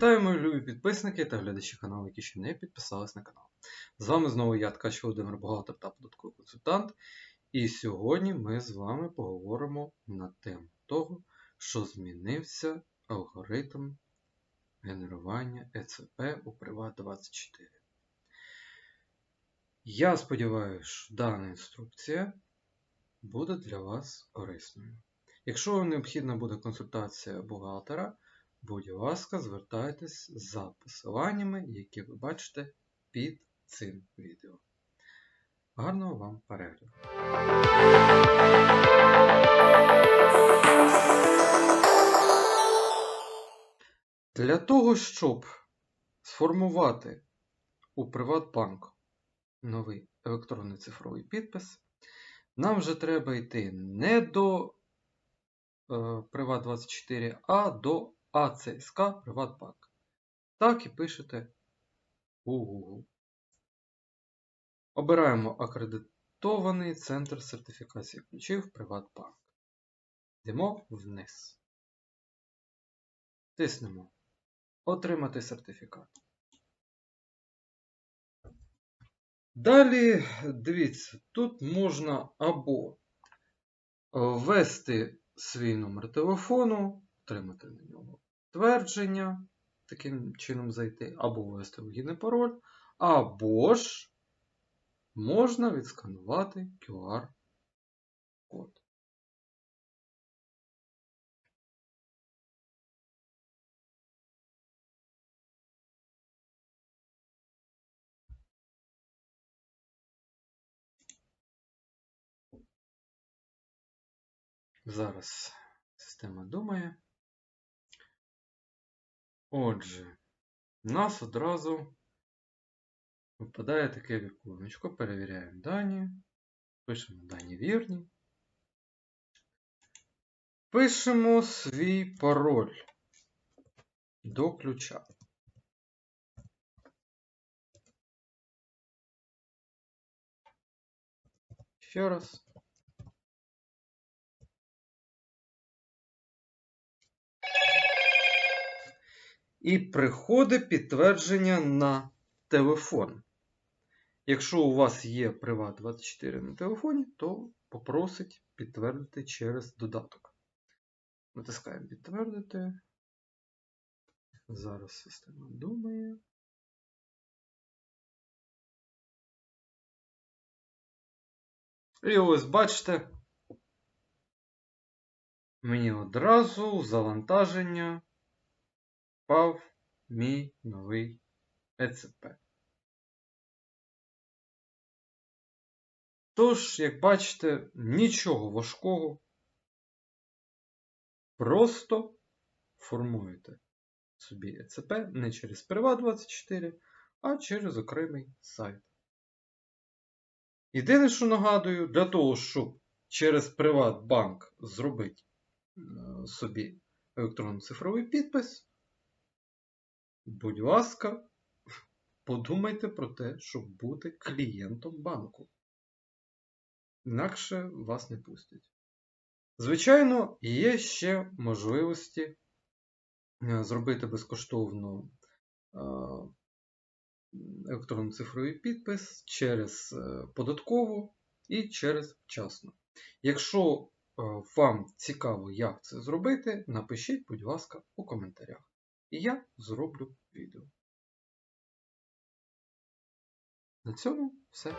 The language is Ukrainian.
Вітаю, мої любі підписники та глядачі каналу, які ще не підписались на канал. З вами знову я, Ткач Володимир Бухгалтер та податковий консультант. І сьогодні ми з вами поговоримо на тему того, що змінився алгоритм генерування ЕЦП у Приват24. Я сподіваюся, що дана інструкція буде для вас корисною. Якщо вам необхідна буде консультація бухгалтера, будь ласка, звертайтесь за посиланнями, які ви бачите під цим відео. Гарного вам перегляду! Для того, щоб сформувати у Приватбанк новий електронний цифровий підпис, нам вже треба йти не до е, Приват24, а до АЦСК Приватбанк. Так і пишете у Google. Обираємо акредитований центр сертифікації ключів Приватбанк. Йдемо вниз. Тиснемо Отримати сертифікат. Далі, дивіться, тут можна або ввести свій номер телефону, отримати на нього твердження, таким чином зайти, або ввести і пароль, або ж можна відсканувати QR-код. Зараз система думає. Отже, у нас одразу випадає таке віконечко. Перевіряємо дані. Пишемо дані вірні. Пишемо свій пароль до ключа. Ще раз. І приходить підтвердження на телефон. Якщо у вас є Privat24 на телефоні, то попросить підтвердити через додаток. Натискаємо підтвердити. Зараз система думає. І ось бачите, мені одразу завантаження впав мій новий ЕЦП. Тож, як бачите, нічого важкого. Просто формуєте собі ЕЦП не через Privat24, а через окремий сайт. Єдине, що нагадую, для того, щоб через Приватбанк зробити собі електронно-цифровий підпис, будь ласка, подумайте про те, щоб бути клієнтом банку. Інакше вас не пустять. Звичайно, є ще можливості зробити безкоштовно електронно-цифровий підпис через податкову і через вчасно. Якщо вам цікаво, як це зробити, напишіть, будь ласка, у коментарях. І я зроблю відео. На цьому все.